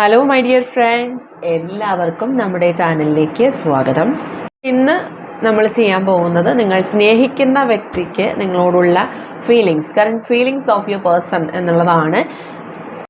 Hello my dear friends എല്ലാവർക്കും നമ്മുടെ ചാനലിലേക്ക് സ്വാഗതം. ഇന്ന് നമ്മൾ ചെയ്യാൻ പോകുന്നത് നിങ്ങൾ സ്നേഹിക്കുന്ന വ്യക്തിക്ക് നിങ്ങളോടുള്ള feelings current feelings of your person എന്നുള്ളതാണ്.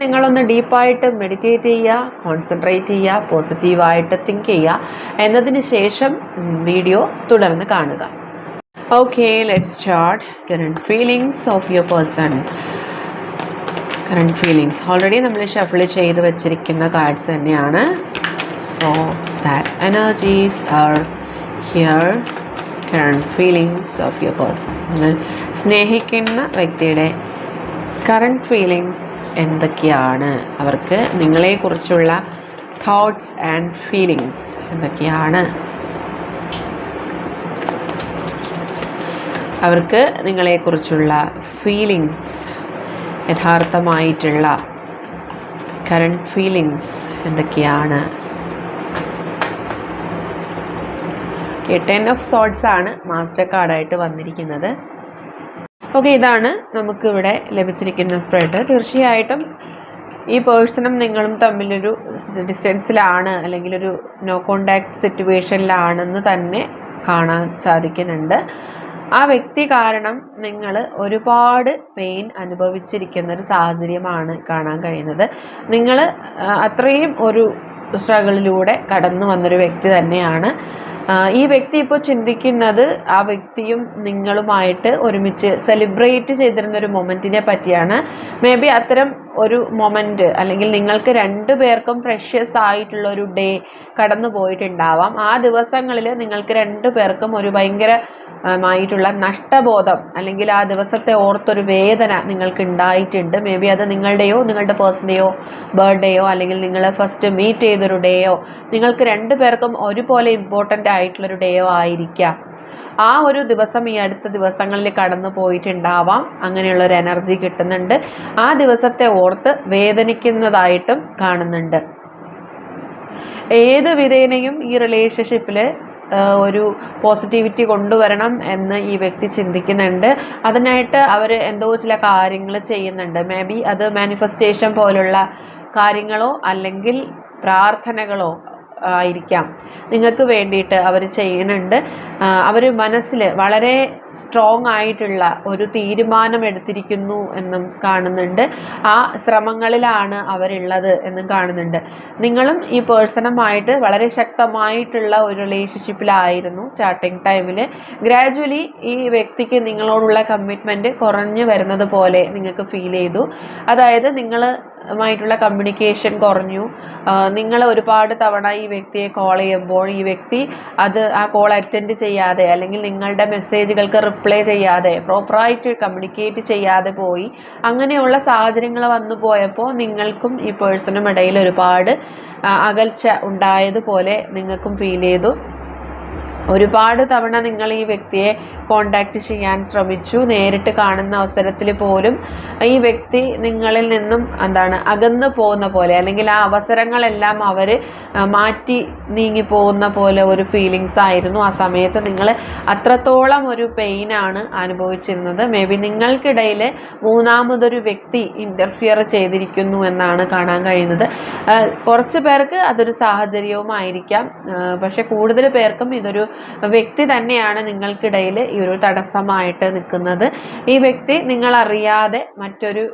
നിങ്ങളൊന്ന് ഡീപ്പായിട്ട് മെഡിറ്റേറ്റ് ചെയ്യുക കോൺസെൻട്രേറ്റ് ചെയ്യുക പോസിറ്റീവായിട്ട് തിങ്ക് ചെയ്യുക. എന്നതിന് ശേഷം വീഡിയോ തുടർന്ന് കാണുക. Okay let start current feelings of your person current feelings already നമ്മൾ ഷഫിൾ ചെയ്ത് വെച്ചിരിക്കുന്ന കാർഡ്സ് തന്നെയാണ്. So that energies are here current feelings of your person നിങ്ങൾ സ്നേഹിക്കുന്ന വ്യക്തിയുടെ കറണ്ട് ഫീലിങ്സ് എന്തൊക്കെയാണ്? അവർക്ക് നിങ്ങളെക്കുറിച്ചുള്ള തോട്ട്സ് ആൻഡ് ഫീലിങ്സ് എന്തൊക്കെയാണ്? അവർക്ക് നിങ്ങളെക്കുറിച്ചുള്ള ഫീലിങ്സ് യഥാർത്ഥമായിട്ടുള്ള കറണ്ട് ഫീലിങ്സ് എന്തൊക്കെയാണ്? ടെൻ ഓഫ് സോട്ട്സ് ആണ് മാസ്റ്റർ കാർഡായിട്ട് വന്നിരിക്കുന്നത്. ഓക്കെ ഇതാണ് നമുക്കിവിടെ ലഭിച്ചിരിക്കുന്ന സ്പ്രെഡ് തീർച്ചയായിട്ടും ഈ പേഴ്സണും നിങ്ങളും തമ്മിലൊരു ഡിസ്റ്റൻസിലാണ് അല്ലെങ്കിൽ ഒരു നോ കോണ്ടാക്ട് സിറ്റുവേഷനിലാണെന്ന് തന്നെ കാണാൻ സാധിക്കുന്നുണ്ട്. ആ വ്യക്തി കാരണം നിങ്ങൾ ഒരുപാട് പെയിൻ അനുഭവിച്ചിരിക്കുന്ന ഒരു സാഹചര്യമാണ് കാണാൻ കഴിയുന്നത്. നിങ്ങൾ അത്രയും ഒരു സ്ട്രഗിളിലൂടെ കടന്നു വന്നൊരു വ്യക്തി തന്നെയാണ്. ഈ വ്യക്തി ഇപ്പോൾ ചിന്തിക്കുന്നത് ആ വ്യക്തിയും നിങ്ങളുമായിട്ട് ഒരുമിച്ച് സെലിബ്രേറ്റ് ചെയ്തിരുന്ന ഒരു മൊമെന്റിനെ പറ്റിയാണ്. മേ ബി അത്തരം ഒരു മൊമെന്റ് അല്ലെങ്കിൽ നിങ്ങൾക്ക് രണ്ടു പേർക്കും പ്രഷ്യസ് ആയിട്ടുള്ള ഒരു ഡേ കടന്നു പോയിട്ടുണ്ടാവാം. ആ ദിവസങ്ങളിൽ നിങ്ങൾക്ക് രണ്ടു പേർക്കും ഒരു ഭയങ്കര മായിട്ടുള്ള നഷ്ടബോധം അല്ലെങ്കിൽ ആ ദിവസത്തെ ഓർത്തൊരു വേദന നിങ്ങൾക്ക് ഉണ്ടായിട്ടുണ്ട് മേ ബി അത് നിങ്ങളുടെയോ നിങ്ങളുടെ പേഴ്സണെയോ ബർത്ത്ഡേയോ അല്ലെങ്കിൽ നിങ്ങൾ ഫസ്റ്റ് മീറ്റ് ചെയ്തൊരു ഡേയോ നിങ്ങൾക്ക് രണ്ടു പേർക്കും ഒരുപോലെ ഇമ്പോർട്ടന്റ് ആയിട്ടുള്ളൊരു ഡേയോ ആയിരിക്കാം. ആ ഒരു ദിവസം ഈ അടുത്ത ദിവസങ്ങളിൽ കടന്നു പോയിട്ടുണ്ടാവാം. അങ്ങനെയുള്ള ഒരു എനർജി കിട്ടുന്നുണ്ട്. ആ ദിവസത്തെ ഓർത്ത് വേദനിക്കുന്നതായിട്ടും കാണുന്നുണ്ട്. ഏത് വിധേനയും ഈ റിലേഷൻഷിപ്പിൽ ഒരു പോസിറ്റിവിറ്റി കൊണ്ടുവരണം എന്ന് ഈ വ്യക്തി ചിന്തിക്കുന്നുണ്ട്. അതിനായിട്ട് അവർ എന്തോ ചില കാര്യങ്ങൾ ചെയ്യുന്നുണ്ട്. മേ ബി അത് മാനിഫെസ്റ്റേഷൻ പോലുള്ള കാര്യങ്ങളോ അല്ലെങ്കിൽ പ്രാർത്ഥനകളോ ആയിരിക്കാം. നിങ്ങൾക്ക് വേണ്ടിയിട്ട് അവർ ചെയ്യുന്നുണ്ട്. അവർ മനസ്സിൽ വളരെ സ്ട്രോങ് ആയിട്ടുള്ള ഒരു തീരുമാനം എടുത്തിരിക്കുന്നു എന്നും കാണുന്നുണ്ട്. ആ ശ്രമങ്ങളിലാണ് അവരുള്ളത് എന്നും കാണുന്നുണ്ട്. നിങ്ങളും ഈ പേഴ്സണുമായിട്ട് വളരെ ശക്തമായിട്ടുള്ള ഒരു റിലേഷൻഷിപ്പിലായിരുന്നു സ്റ്റാർട്ടിങ് ടൈമിൽ ഗ്രാജുവലി ഈ വ്യക്തിക്ക് നിങ്ങളോടുള്ള കമ്മിറ്റ്മെന്റ് കുറഞ്ഞു വരുന്നത് പോലെ നിങ്ങൾക്ക് ഫീൽ ചെയ്തു. അതായത് നിങ്ങൾ മായിട്ടുള്ള കമ്മ്യൂണിക്കേഷൻ കുറഞ്ഞു നിങ്ങൾ ഒരുപാട് തവണ ഈ വ്യക്തിയെ കോൾ ചെയ്യുമ്പോൾ ഈ വ്യക്തി അത് ആ കോൾ അറ്റൻഡ് ചെയ്യാതെ അല്ലെങ്കിൽ നിങ്ങളുടെ മെസ്സേജുകൾക്ക് റിപ്ലൈ ചെയ്യാതെ പ്രോപ്പറായിട്ട് കമ്മ്യൂണിക്കേറ്റ് ചെയ്യാതെ പോയി. അങ്ങനെയുള്ള സാഹചര്യങ്ങൾ വന്നു പോയപ്പോൾ നിങ്ങൾക്കും ഈ പേഴ്സണും ഇടയിൽ ഒരുപാട് അകൽച്ച ഉണ്ടായതുപോലെ നിങ്ങൾക്കും ഫീൽ ചെയ്തു. ഒരുപാട് തവണ നിങ്ങൾ ഈ വ്യക്തിയെ കോണ്ടാക്ട് ചെയ്യാൻ ശ്രമിച്ചു. നേരിട്ട് കാണുന്ന അവസരത്തിൽ പോലും ഈ വ്യക്തി നിങ്ങളിൽ നിന്നും എന്താണ് അകന്നു പോകുന്ന പോലെ അല്ലെങ്കിൽ ആ അവസരങ്ങളെല്ലാം അവർ മാറ്റി നീങ്ങി പോകുന്ന പോലെ ഒരു ഫീലിങ്സ് ആയിരുന്നു ആ സമയത്ത്. നിങ്ങൾ അത്രത്തോളം ഒരു പെയിനാണ് അനുഭവിച്ചിരുന്നത്. മേ ബി നിങ്ങൾക്കിടയിൽ മൂന്നാമതൊരു വ്യക്തി ഇന്റർഫിയർ ചെയ്തിരിക്കുന്നു എന്നാണ് കാണാൻ കഴിയുന്നത്. കുറച്ച് പേർക്ക് അതൊരു സാഹചര്യവുമായിരിക്കാം. പക്ഷെ കൂടുതൽ പേർക്കും ഇതൊരു വ്യക്തി തന്നെയാണ് നിങ്ങൾക്കിടയിൽ ഈ ഒരു തടസ്സമായിട്ട് നിൽക്കുന്നത്. ഈ വ്യക്തി നിങ്ങളറിയാതെ മറ്റൊരു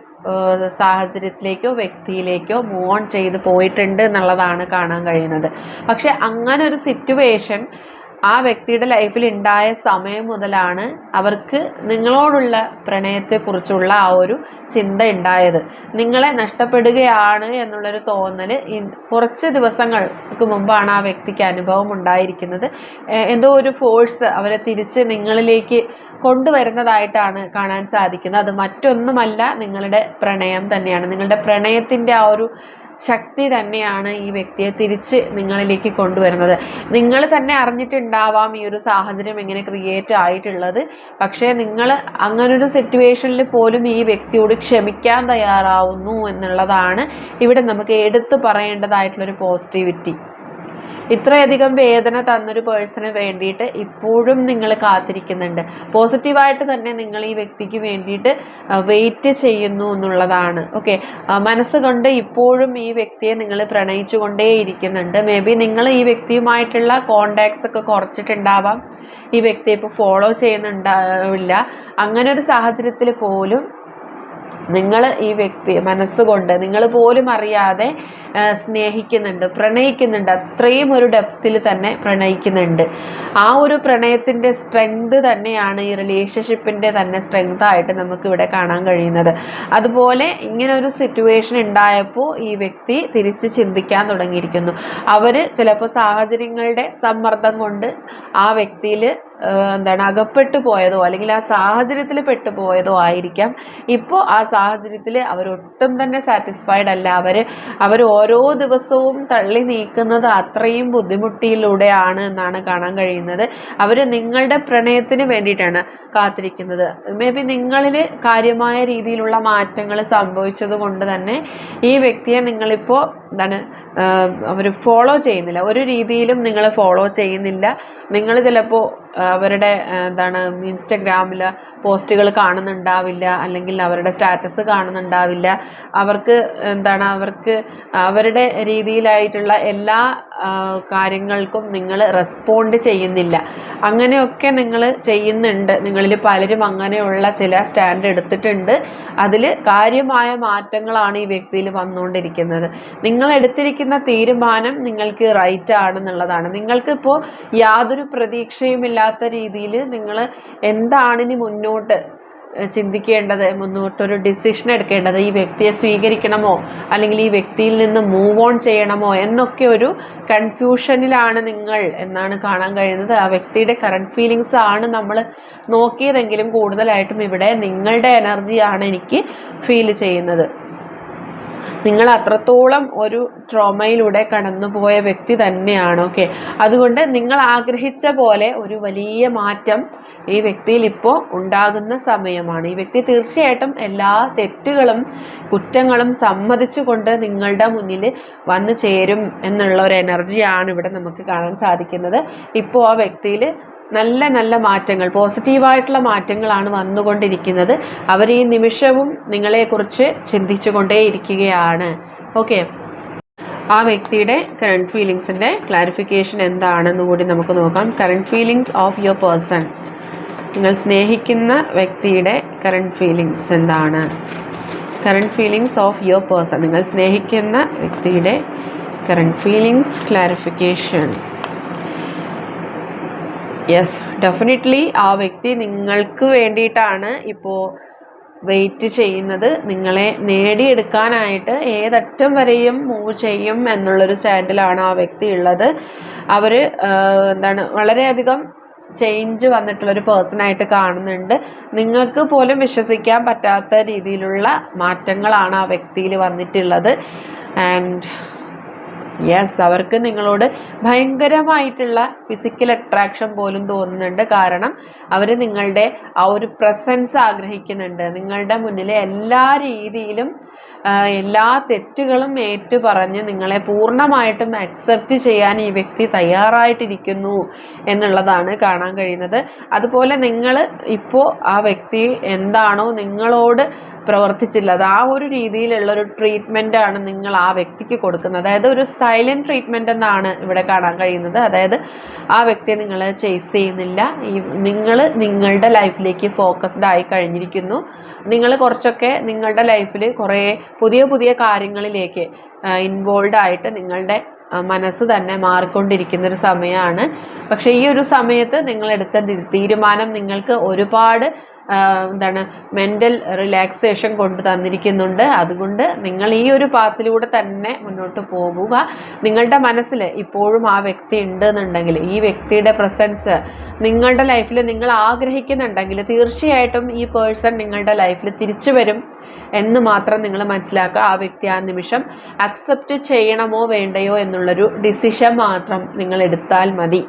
സാഹചര്യത്തിലേക്കോ വ്യക്തിയിലേക്കോ മൂവ് ഓൺ ചെയ്ത് പോയിട്ടുണ്ട് എന്നുള്ളതാണ് കാണാൻ കഴിയുന്നത്. പക്ഷെ അങ്ങനെ ഒരു സിറ്റുവേഷൻ ആ വ്യക്തിയുടെ ലൈഫിൽ ഉണ്ടായ സമയം മുതലാണ് അവർക്ക് നിങ്ങളോടുള്ള പ്രണയത്തെക്കുറിച്ചുള്ള ആ ഒരു ചിന്ത ഉണ്ടായത്. നിങ്ങളെ നഷ്ടപ്പെടുകയാണ് എന്നുള്ളൊരു തോന്നൽ കുറച്ച് ദിവസങ്ങൾക്ക് മുമ്പാണ് ആ വ്യക്തിക്ക് അനുഭവം ഉണ്ടായിരിക്കുന്നത്. എന്തോ ഒരു ഫോഴ്സ് അവരെ തിരിച്ച് നിങ്ങളിലേക്ക് കൊണ്ടുവരുന്നതായിട്ടാണ് കാണാൻ സാധിക്കുന്നത്. അത് മറ്റൊന്നുമല്ല നിങ്ങളുടെ പ്രണയം തന്നെയാണ്. നിങ്ങളുടെ പ്രണയത്തിന്റെ ആ ഒരു ശക്തി തന്നെയാണ് ഈ വ്യക്തിയെ തിരിച്ച് നിങ്ങളിലേക്ക് കൊണ്ടുവരുന്നത്. നിങ്ങൾ തന്നെ അറിഞ്ഞിട്ടുണ്ടാവാം ഈ ഒരു സാഹചര്യം എങ്ങനെ ക്രിയേറ്റ് ആയിട്ടുള്ളത്. പക്ഷേ നിങ്ങൾ അങ്ങനൊരു സിറ്റുവേഷനിൽ പോലും ഈ വ്യക്തിയോട് ക്ഷമിക്കാൻ തയ്യാറാവുന്നു എന്നുള്ളതാണ് ഇവിടെ നമുക്ക് എടുത്തു പറയേണ്ടതായിട്ടുള്ളൊരു പോസിറ്റിവിറ്റി ഇത്രയധികം വേദന തന്നൊരു പേഴ്സണെ വേണ്ടിയിട്ട് ഇപ്പോഴും നിങ്ങൾ കാത്തിരിക്കുന്നുണ്ട്. പോസിറ്റീവായിട്ട് തന്നെ നിങ്ങൾ ഈ വ്യക്തിക്ക് വേണ്ടിയിട്ട് വെയിറ്റ് ചെയ്യുന്നു എന്നുള്ളതാണ്. ഓക്കെ മനസ്സുകൊണ്ട് ഇപ്പോഴും ഈ വ്യക്തിയെ നിങ്ങൾ പ്രണയിച്ചു കൊണ്ടേയിരിക്കുന്നുണ്ട് മേ ബി നിങ്ങൾ ഈ വ്യക്തിയുമായിട്ടുള്ള കോണ്ടാക്ട്സ് ഒക്കെ കുറച്ചിട്ടുണ്ടാവാം. ഈ വ്യക്തിയെ ഇപ്പോൾ ഫോളോ ചെയ്യുന്നുണ്ടാവില്ല. അങ്ങനെ ഒരു സാഹചര്യത്തിൽ പോലും നിങ്ങൾ ഈ വ്യക്തി മനസ്സുകൊണ്ട് നിങ്ങൾ പോലും അറിയാതെ സ്നേഹിക്കുന്നുണ്ട് പ്രണയിക്കുന്നുണ്ട് അത്രയും ഒരു ഡെപ്തിൽ തന്നെ പ്രണയിക്കുന്നുണ്ട്. ആ ഒരു പ്രണയത്തിന്റെ സ്ട്രെങ്ത് തന്നെയാണ് ഈ റിലേഷൻഷിപ്പിന്റെ തന്നെ സ്ട്രെങ്ത് ആയിട്ട് നമുക്ക് ഇവിടെ കാണാൻ കഴിയുന്നത്. അതുപോലെ ഇങ്ങനെ ഒരു സിറ്റുവേഷൻ ഉണ്ടായപ്പോൾ ഈ വ്യക്തി തിരിച്ച് ചിന്തിക്കാൻ തുടങ്ങിയിരിക്കുന്നു. അവർ ചിലപ്പോൾ സാഹചര്യങ്ങളുടെ സമ്മർദ്ദം കൊണ്ട് ആ വ്യക്തിയിൽ എന്താണ് അകപ്പെട്ടു പോയതോ അല്ലെങ്കിൽ ആ സാഹചര്യത്തിൽ പെട്ടു പോയതോ ആയിരിക്കാം. ഇപ്പോൾ ആ സാഹചര്യത്തിൽ അവരൊട്ടും തന്നെ സാറ്റിസ്ഫൈഡ് അല്ല. അവർ അവർ ഓരോ ദിവസവും തള്ളി നീക്കുന്നത് അത്രയും ബുദ്ധിമുട്ടിയിലൂടെയാണ് എന്നാണ് കാണാൻ കഴിയുന്നത്. അവർ നിങ്ങളുടെ പ്രണയത്തിന് വേണ്ടിയിട്ടാണ് കാത്തിരിക്കുന്നത്. മേ ബി നിങ്ങളിൽ കാര്യമായ രീതിയിലുള്ള മാറ്റങ്ങൾ സംഭവിച്ചത് കൊണ്ട് തന്നെ ഈ വ്യക്തിയെ നിങ്ങളിപ്പോൾ എന്താണ് അവർ ഫോളോ ചെയ്യുന്നില്ല. ഒരു രീതിയിലും നിങ്ങൾ ഫോളോ ചെയ്യുന്നില്ല. നിങ്ങൾ ചിലപ്പോൾ അവരുടെ എന്താണ് ഇൻസ്റ്റഗ്രാമിൽ പോസ്റ്റുകൾ കാണുന്നുണ്ടാവില്ല അല്ലെങ്കിൽ അവരുടെ സ്റ്റാറ്റസ് കാണുന്നുണ്ടാവില്ല. അവർക്ക് എന്താണ് അവർക്ക് അവരുടെ രീതിയിലായിട്ടുള്ള എല്ലാ കാര്യങ്ങൾക്കും നിങ്ങൾ റെസ്പോണ്ട് ചെയ്യുന്നില്ല. അങ്ങനെയൊക്കെ നിങ്ങൾ ചെയ്യുന്നുണ്ട്. നിങ്ങളിൽ പലരും അങ്ങനെയുള്ള ചില സ്റ്റാൻഡ് എടുത്തിട്ടുണ്ട്. അതിൽ കാര്യമായ മാറ്റങ്ങളാണ് ഈ വ്യക്തിയിൽ വന്നുകൊണ്ടിരിക്കുന്നത്. നിങ്ങൾ എടുത്തിരിക്കുന്ന തീരുമാനം നിങ്ങൾക്ക് റൈറ്റ് ആണെന്നുള്ളതാണ്. നിങ്ങൾക്കിപ്പോൾ യാതൊരു പ്രതീക്ഷയുമില്ലാത്ത രീതിയിൽ നിങ്ങൾ എന്താണിനി മുന്നോട്ട് ചിന്തിക്കേണ്ടത്? മുന്നോട്ടൊരു ഡിസിഷൻ എടുക്കേണ്ടത്? ഈ വ്യക്തിയെ സ്വീകരിക്കണമോ? അല്ലെങ്കിൽ ഈ വ്യക്തിയിൽ നിന്ന് മൂവ് ഓൺ ചെയ്യണമോ? എന്നൊക്കെ ഒരു കൺഫ്യൂഷനിലാണ് നിങ്ങൾ എന്നാണ് കാണാൻ കഴിയുന്നത്. ആ വ്യക്തിയുടെ കറണ്ട് ഫീലിങ്സ് ആണ് നമ്മൾ നോക്കിയതെങ്കിലും കൂടുതലായിട്ടും ഇവിടെ നിങ്ങളുടെ എനർജിയാണ് എനിക്ക് ഫീൽ ചെയ്യുന്നത്. നിങ്ങൾ അത്രത്തോളം ഒരു ട്രോമയിലൂടെ കടന്നുപോയ വ്യക്തി തന്നെയാണ് ഓക്കെ അതുകൊണ്ട് നിങ്ങൾ ആഗ്രഹിച്ച പോലെ ഒരു വലിയ മാറ്റം ഈ വ്യക്തിയിൽ ഇപ്പോൾ ഉണ്ടാകുന്ന സമയമാണ്. ഈ വ്യക്തി തീർച്ചയായിട്ടും എല്ലാ തെറ്റുകളും കുറ്റങ്ങളും സമ്മതിച്ചുകൊണ്ട് നിങ്ങളുടെ മുന്നിൽ വന്നു ചേരും എന്നുള്ള ഒരു എനർജിയാണ് ഇവിടെ നമുക്ക് കാണാൻ സാധിക്കുന്നത്. ഇപ്പോൾ ആ വ്യക്തിയിൽ നല്ല നല്ല മാറ്റങ്ങൾ പോസിറ്റീവായിട്ടുള്ള മാറ്റങ്ങളാണ് വന്നുകൊണ്ടിരിക്കുന്നത്. അവർ ഈ നിമിഷവും നിങ്ങളെക്കുറിച്ച് ചിന്തിച്ചു കൊണ്ടേയിരിക്കുകയാണ് ഓക്കെ ആ വ്യക്തിയുടെ കറണ്ട് ഫീലിങ്സിന്റെ ക്ലാരിഫിക്കേഷൻ എന്താണെന്ന് കൂടി നമുക്ക് നോക്കാം. Current feelings of your person നിങ്ങൾ സ്നേഹിക്കുന്ന വ്യക്തിയുടെ കറണ്ട് ഫീലിങ്സ് എന്താണ്? Current feelings of your person നിങ്ങൾ സ്നേഹിക്കുന്ന വ്യക്തിയുടെ current feelings clarification yes definitely ആ വ്യക്തി നിങ്ങൾക്ക് വേണ്ടിയിട്ടാണ് ഇപ്പോൾ വെയിറ്റ് ചെയ്യുന്നത്. നിങ്ങളെ നേടിയെടുക്കാനായിട്ട് ഏതറ്റം വരെയും മൂവ് ചെയ്യും എന്നുള്ളൊരു സ്റ്റാൻഡിലാണ് ആ വ്യക്തി ഉള്ളത്. അവർ എന്താണ് വളരെയധികം ചേഞ്ച് വന്നിട്ടുള്ളൊരു പേഴ്സണായിട്ട് കാണുന്നുണ്ട്. നിങ്ങൾക്ക് പോലും വിശ്വസിക്കാൻ പറ്റാത്ത രീതിയിലുള്ള മാറ്റങ്ങളാണ് ആ വ്യക്തിയിൽ വന്നിട്ടുള്ളത്. ആൻഡ് യെസ് അവർക്ക് നിങ്ങളോട് ഭയങ്കരമായിട്ടുള്ള ഫിസിക്കൽ അട്രാക്ഷൻ പോലും തോന്നുന്നുണ്ട്. കാരണം അവർ നിങ്ങളുടെ ആ ഒരു പ്രസൻസ് ആഗ്രഹിക്കുന്നുണ്ട്. നിങ്ങളുടെ മുന്നിലെ എല്ലാ രീതിയിലും എല്ലാ തെറ്റുകളും ഏറ്റു പറഞ്ഞ് നിങ്ങളെ പൂർണമായിട്ടും അക്സെപ്റ്റ് ചെയ്യാൻ ഈ വ്യക്തി തയ്യാറായിട്ടിരിക്കുന്നു എന്നുള്ളതാണ് കാണാൻ കഴിയുന്നത്. അതുപോലെ നിങ്ങൾ ഇപ്പോൾ ആ വ്യക്തി എന്താണോ നിങ്ങളോട് പ്രവർത്തിച്ചില്ല. അത് ആ ഒരു രീതിയിലുള്ള ഒരു ട്രീറ്റ്മെന്റ് ആണ് നിങ്ങൾ ആ വ്യക്തിക്ക് കൊടുക്കുന്നത്. അതായത് ഒരു സൈലന്റ് ട്രീറ്റ്മെന്റ് എന്നാണ് ഇവിടെ കാണാൻ കഴിയുന്നത്. അതായത് ആ വ്യക്തിയെ നിങ്ങൾ ചേസ് ചെയ്യുന്നില്ല. ഈ നിങ്ങൾ നിങ്ങളുടെ ലൈഫിലേക്ക് ഫോക്കസ്ഡ് ആയി കഴിഞ്ഞിരിക്കുന്നു. നിങ്ങൾ കുറച്ചൊക്കെ നിങ്ങളുടെ ലൈഫിൽ കുറേ പുതിയ പുതിയ കാര്യങ്ങളിലേക്ക് ഇൻവോൾവ് ആയിട്ട് നിങ്ങളുടെ മനസ്സ് തന്നെ മാറിക്കൊണ്ടിരിക്കുന്ന ഒരു സമയമാണ്. പക്ഷേ ഈ ഒരു സമയത്ത് നിങ്ങളെടുത്ത തീരുമാനം നിങ്ങൾക്ക് ഒരുപാട് എന്താണ് മെന്റൽ റിലാക്സേഷൻ കൊണ്ട് തന്നിരിക്കുന്നുണ്ട്. അതുകൊണ്ട് നിങ്ങൾ ഈ ഒരു പാത്തിലൂടെ തന്നെ മുന്നോട്ട് പോകുക. നിങ്ങളുടെ മനസ്സിൽ ഇപ്പോഴും ആ വ്യക്തി ഉണ്ട് എന്നുണ്ടെങ്കിൽ ഈ വ്യക്തിയുടെ പ്രസൻസ് നിങ്ങളുടെ ലൈഫിൽ നിങ്ങൾ ആഗ്രഹിക്കുന്നുണ്ടെങ്കിൽ തീർച്ചയായിട്ടും ഈ പേഴ്സൺ നിങ്ങളുടെ ലൈഫിൽ തിരിച്ചു വരും എന്ന് മാത്രം നിങ്ങൾ മനസ്സിലാക്കുക. ആ വ്യക്തി ആ നിമിഷം അക്സെപ്റ്റ് ചെയ്യണമോ വേണ്ടയോ എന്നുള്ളൊരു ഡിസിഷൻ മാത്രം നിങ്ങൾ എടുത്താൽ മതി.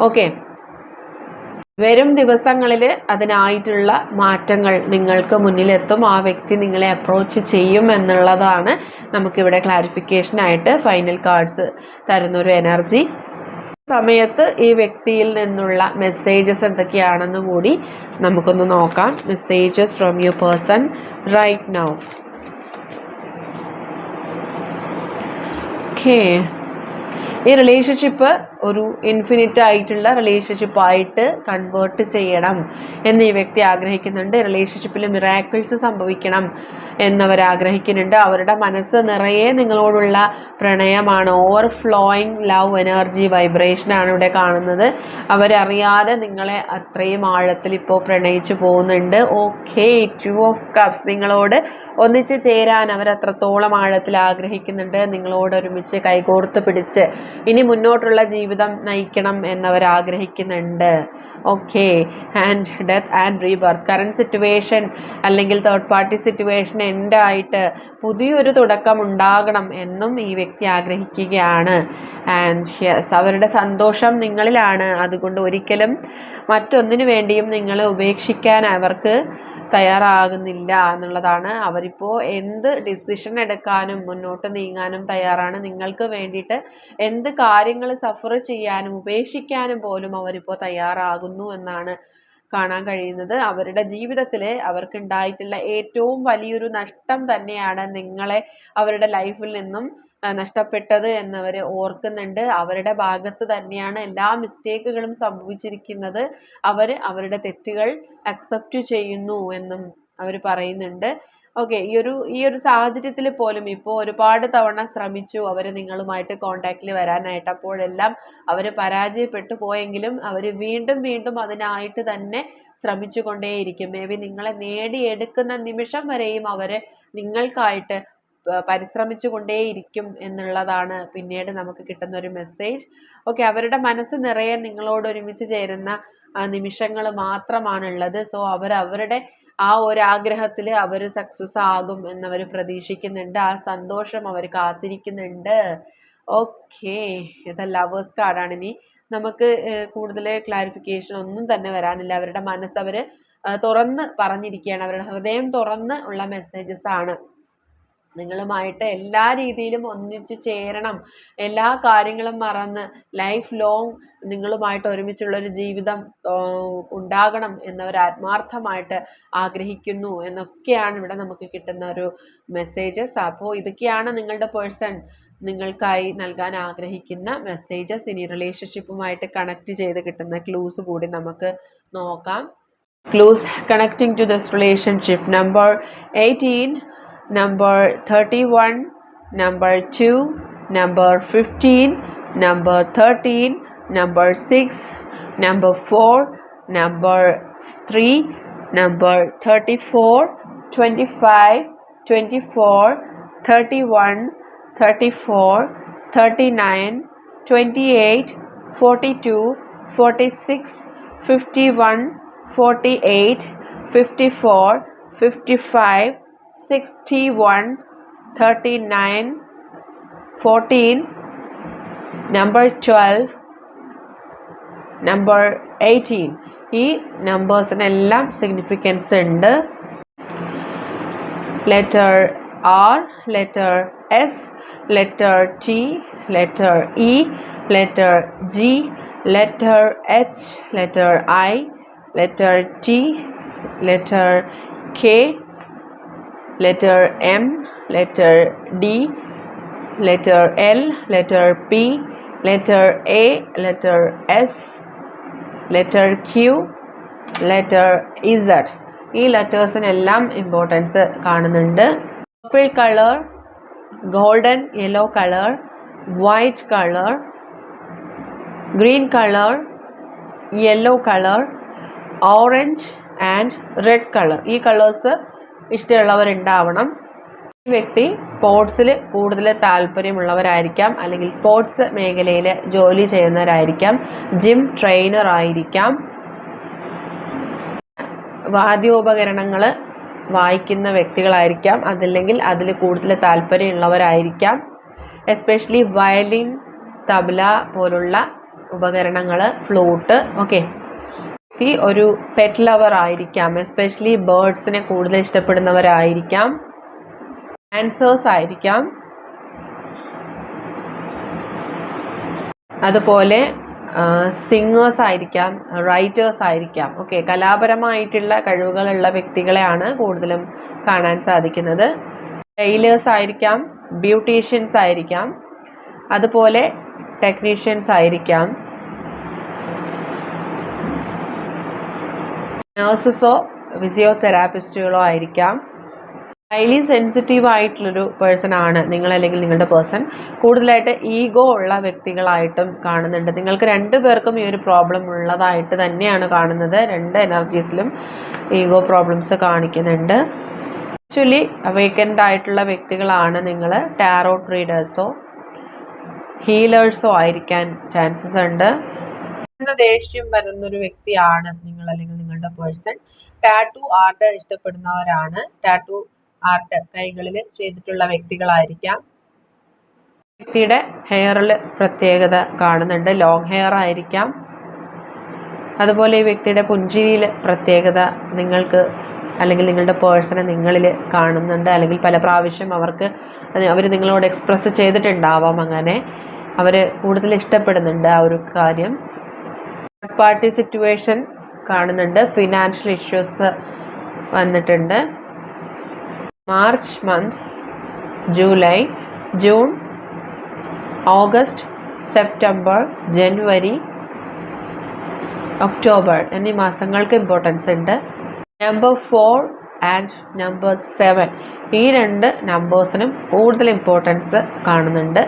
ഓക്കെ വരും ദിവസങ്ങളിൽ അതിനായിട്ടുള്ള മാറ്റങ്ങൾ നിങ്ങൾക്ക് മുന്നിലെത്തും. ആ വ്യക്തി നിങ്ങളെ അപ്രോച്ച് ചെയ്യും എന്നുള്ളതാണ് നമുക്കിവിടെ ക്ലാരിഫിക്കേഷനായിട്ട് ഫൈനൽ കാർഡ്സ് തരുന്നൊരു എനർജി സമയത്ത് ഈ വ്യക്തിയിൽ നിന്നുള്ള മെസ്സേജസ് എന്തൊക്കെയാണെന്ന് കൂടി നമുക്കൊന്ന് നോക്കാം. Messages from you person right now okay ഈ റിലേഷൻഷിപ്പ് ഒരു ഇൻഫിനിറ്റ് ആയിട്ടുള്ള റിലേഷൻഷിപ്പായിട്ട് കൺവേർട്ട് ചെയ്യണം എന്ന് ഈ വ്യക്തി ആഗ്രഹിക്കുന്നുണ്ട്. റിലേഷൻഷിപ്പിൽ മിറാക്കിൾസ് സംഭവിക്കണം. എന്നവർ ആഗ്രഹിക്കുന്നുണ്ട് അവരുടെ മനസ്സ് നിറയെ നിങ്ങളോടുള്ള പ്രണയമാണ്. ഓവർ ഫ്ലോയിങ് ലവ് എനർജി വൈബ്രേഷനാണ് ഇവിടെ കാണുന്നത്. അവരറിയാതെ നിങ്ങളെ അത്രയും ആഴത്തിൽ ഇപ്പോൾ പ്രണയിച്ചു പോകുന്നുണ്ട്. ഓക്കെ ടു ഓഫ് കപ്സ് നിങ്ങളോട് ഒന്നിച്ച് ചേരാൻ അവർ അത്രത്തോളം ആഴത്തിൽ ആഗ്രഹിക്കുന്നുണ്ട്. നിങ്ങളോട് ഒരുമിച്ച് കൈകോർത്ത് പിടിച്ച് ഇനി മുന്നോട്ടുള്ള ജീവിതം നയിക്കണം എന്നവർ ആഗ്രഹിക്കുന്നുണ്ട്. Okay and death and rebirth current situation അല്ലെങ്കിൽ തേർഡ് പാർട്ടി സിറ്റുവേഷൻ എന്റെ ആയിട്ട് പുതിയൊരു തുടക്കം ഉണ്ടാകണം എന്നും ഈ വ്യക്തി ആഗ്രഹിക്കുകയാണ്. ആൻഡ് യെസ് അവരുടെ സന്തോഷം നിങ്ങളിലാണ്. അതുകൊണ്ട് ഒരിക്കലും മറ്റൊന്നിനു വേണ്ടിയും നിങ്ങളെ ഉപേക്ഷിക്കാൻ അവർക്ക് തയ്യാറാകുന്നില്ല എന്നുള്ളതാണ്. അവരിപ്പോൾ എന്ത് ഡിസിഷൻ എടുക്കാനും മുന്നോട്ട് നീങ്ങാനും തയ്യാറാണ്. നിങ്ങൾക്ക് വേണ്ടിയിട്ട് എന്ത് കാര്യങ്ങൾ സഫർ ചെയ്യാനും ഉപേക്ഷിക്കാനും പോലും അവരിപ്പോൾ തയ്യാറാകുന്നു എന്നാണ് കാണാൻ കഴിയുന്നത്. അവരുടെ ജീവിതത്തിൽ അവർക്കുണ്ടായിട്ടുള്ള ഏറ്റവും വലിയൊരു നഷ്ടം തന്നെയാണ് നിങ്ങളെ അവരുടെ ലൈഫിൽ നിന്നും നഷ്ടപ്പെട്ടത് എന്നവർ ഓർക്കുന്നുണ്ട്. അവരുടെ ഭാഗത്ത് തന്നെയാണ് എല്ലാ മിസ്റ്റേക്കുകളും സംഭവിച്ചിരിക്കുന്നത്. അവർ അവരുടെ തെറ്റുകൾ അക്സെപ്റ്റ് ചെയ്യുന്നു എന്നും അവർ പറയുന്നുണ്ട്. ഓക്കെ ഈ ഒരു ഈ ഒരു സാഹചര്യത്തിൽ പോലും ഇപ്പോൾ ഒരുപാട് തവണ ശ്രമിച്ചു അവർ നിങ്ങളുമായിട്ട് കോണ്ടാക്റ്റിൽ വരാനായിട്ട്. അപ്പോഴെല്ലാം അവർ പരാജയപ്പെട്ടു പോയെങ്കിലും അവർ വീണ്ടും വീണ്ടും അതിനായിട്ട് തന്നെ ശ്രമിച്ചുകൊണ്ടേയിരിക്കും. മേ ബി നിങ്ങളെ നേടിയെടുക്കുന്ന നിമിഷം വരെയും അവർ നിങ്ങൾക്കായിട്ട് പരിശ്രമിച്ചു കൊണ്ടേയിരിക്കും എന്നുള്ളതാണ് പിന്നീട് നമുക്ക് കിട്ടുന്ന ഒരു മെസ്സേജ് ഓക്കെ അവരുടെ മനസ്സ് നിറയെ നിങ്ങളോട് ഒരുമിച്ച് ചേരുന്ന നിമിഷങ്ങൾ മാത്രമാണുള്ളത്. സോ അവർ അവരുടെ ആ ഒരു ആഗ്രഹത്തിൽ അവർ സക്സസ് ആകും എന്നവർ പ്രതീക്ഷിക്കുന്നുണ്ട്. ആ സന്തോഷം അവർ കാത്തിരിക്കുന്നുണ്ട്. ഓക്കെ ഇത് ലവേഴ്സ് കാർഡാണ് ഇനി നമുക്ക് കൂടുതൽ ക്ലാരിഫിക്കേഷൻ ഒന്നും തന്നെ വരാനില്ല. അവരുടെ മനസ്സ് അവർ തുറന്ന് പറഞ്ഞിരിക്കുകയാണ്. അവരുടെ ഹൃദയം തുറന്ന് ഉള്ള മെസ്സേജസ് ആണ്. നിങ്ങളുമായിട്ട് എല്ലാ രീതിയിലും ഒന്നിച്ച് ചേരണം. എല്ലാ കാര്യങ്ങളും മറന്ന് ലൈഫ് ലോങ് നിങ്ങളുമായിട്ട് ഒരുമിച്ചുള്ളൊരു ജീവിതം ഉണ്ടാകണം എന്നവർ ആത്മാർത്ഥമായിട്ട് ആഗ്രഹിക്കുന്നു എന്നൊക്കെയാണ് ഇവിടെ നമുക്ക് കിട്ടുന്ന ഒരു മെസ്സേജസ് അപ്പോൾ ഇതൊക്കെയാണ് നിങ്ങളുടെ പേഴ്സൺ നിങ്ങൾക്കായി നൽകാൻ ആഗ്രഹിക്കുന്ന മെസ്സേജസ് ഇനി റിലേഷൻഷിപ്പുമായിട്ട് കണക്ട് ചെയ്ത് കിട്ടുന്ന ക്ലൂസ് കൂടി നമുക്ക് നോക്കാം. Clues connecting to this relationship number eighteen number 31, number 2, number 15, number 13, number 6, number 4, number 3, number 34, 25, 24, 31, 34, 39, 28, 42, 46, 51, 48, 54, 55, 61 39 14 number 12 number eighteen ഈ നമ്പേഴ്സിനെല്ലാം സിഗ്നിഫിക്കൻസ് ഉണ്ട് letter R letter S letter T letter E letter G letter H letter I letter T letter K letter M, letter D, letter L, letter P, letter A, letter S, letter Q, letter Z. ഈ ലെറ്റേഴ്സിനെല്ലാം importance കാണുന്നുണ്ട് purple colour golden yellow colour white colour green colour yellow colour orange and red colour ഈ colours ഇഷ്ടമുള്ളവരുണ്ടാവണം. ഈ വ്യക്തി സ്പോർട്സിൽ കൂടുതൽ താല്പര്യമുള്ളവരായിരിക്കാം. അല്ലെങ്കിൽ സ്പോർട്സ് മേഖലയിൽ ജോലി ചെയ്യുന്നവരായിരിക്കാം. ജിം ട്രെയിനർ ആയിരിക്കാം. വാദ്യോപകരണങ്ങൾ വായിക്കുന്ന വ്യക്തികളായിരിക്കാം. അതല്ലെങ്കിൽ അതിൽ കൂടുതൽ താല്പര്യമുള്ളവരായിരിക്കാം. എസ്പെഷ്യലി വയലിൻ തബല പോലുള്ള ഉപകരണങ്ങൾ ഫ്ലൂട്ട് ഓക്കെ ഈ ഒരു പെറ്റ് ലവർ ആയിരിക്കാം. എസ്പെഷ്യലി ബേർഡ്സിനെ കൂടുതൽ ഇഷ്ടപ്പെടുന്നവരായിരിക്കാം. ആൻസേഴ്സ് ആയിരിക്കാം. അതുപോലെ സിംഗേഴ്സ് ആയിരിക്കാം റൈറ്റേഴ്സ് ആയിരിക്കാം. ഓക്കെ കലാപരമായിട്ടുള്ള കഴിവുകളുള്ള വ്യക്തികളെയാണ് കൂടുതലും കാണാൻ സാധിക്കുന്നത്. ടൈലേഴ്സ് ആയിരിക്കാം ബ്യൂട്ടീഷ്യൻസ് ആയിരിക്കാം. അതുപോലെ ടെക്നീഷ്യൻസ് ആയിരിക്കാം. നേഴ്സസോ ഫിസിയോതെറാപ്പിസ്റ്റുകളോ ആയിരിക്കാം. ഹൈലി സെൻസിറ്റീവ് ആയിട്ടുള്ളൊരു പേഴ്സൺ ആണ് നിങ്ങൾ അല്ലെങ്കിൽ നിങ്ങളുടെ പേഴ്സൺ. കൂടുതലായിട്ട് ഈഗോ ഉള്ള വ്യക്തികളായിട്ടും കാണുന്നുണ്ട്. നിങ്ങൾക്ക് രണ്ടു പേർക്കും ഈ ഒരു പ്രോബ്ലം ഉള്ളതായിട്ട് തന്നെയാണ് കാണുന്നത്. രണ്ട് എനർജീസിലും ഈഗോ പ്രോബ്ലംസ് കാണിക്കുന്നുണ്ട്. ആക്ച്വലി അവേക്കൻഡ് ആയിട്ടുള്ള വ്യക്തികളാണ് നിങ്ങൾ ടാറോ റീഡേഴ്സോ ഹീലേഴ്സോ ആയിരിക്കാൻ ചാൻസസ് ഉണ്ട്. ദേഷ്യം വരുന്നൊരു വ്യക്തിയാണ് നിങ്ങൾ അല്ലെങ്കിൽ നിങ്ങളുടെ പേഴ്സൺ ടാറ്റു ആർട്ട് ഇഷ്ടപ്പെടുന്നവരാണ്. ടാറ്റു ആർട്ട് കൈകളിൽ ചെയ്തിട്ടുള്ള വ്യക്തികളായിരിക്കാം. വ്യക്തിയുടെ ഹെയറിൽ പ്രത്യേകത കാണുന്നുണ്ട്. ലോങ് ഹെയർ ആയിരിക്കാം. അതുപോലെ ഈ വ്യക്തിയുടെ പുഞ്ചിരിയിൽ പ്രത്യേകത നിങ്ങൾക്ക് അല്ലെങ്കിൽ നിങ്ങളുടെ പേഴ്സണെ നിങ്ങളിൽ കാണുന്നുണ്ട്. അല്ലെങ്കിൽ പല പ്രാവശ്യം അവർക്ക് അവർ നിങ്ങളോട് എക്സ്പ്രസ് ചെയ്തിട്ടുണ്ടാവാം അങ്ങനെ. അവർ കൂടുതൽ ഇഷ്ടപ്പെടുന്നുണ്ട് ആ ഒരു കാര്യം. തേർഡ് പാർട്ടി സിറ്റുവേഷൻ കാണുന്നുണ്ട്. ഫിനാൻഷ്യൽ ഇഷ്യൂസ് വന്നിട്ടുണ്ട്. March month July June August September January October എന്നീ മാസങ്ങൾക്ക് ഇമ്പോർട്ടൻസ് ഉണ്ട്. Number four and number seven ഈ രണ്ട് നമ്പേഴ്സിനും കൂടുതൽ ഇമ്പോർട്ടൻസ് കാണുന്നുണ്ട്.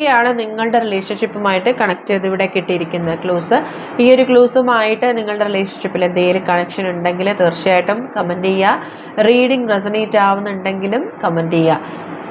ഇതൊക്കെയാണ് നിങ്ങളുടെ റിലേഷൻഷിപ്പുമായിട്ട് കണക്ട് ചെയ്ത് ഇവിടെ കിട്ടിയിരിക്കുന്ന ക്ലൂസ് ഈ ഒരു ക്ലൂസുമായിട്ട് നിങ്ങളുടെ റിലേഷൻഷിപ്പിൽ എന്തെങ്കിലും കണക്ഷൻ ഉണ്ടെങ്കിൽ തീർച്ചയായിട്ടും കമന്റ് ചെയ്യുക. റീഡിംഗ് റെസനേറ്റ് ആവുന്നുണ്ടെങ്കിലും കമന്റ് ചെയ്യുക.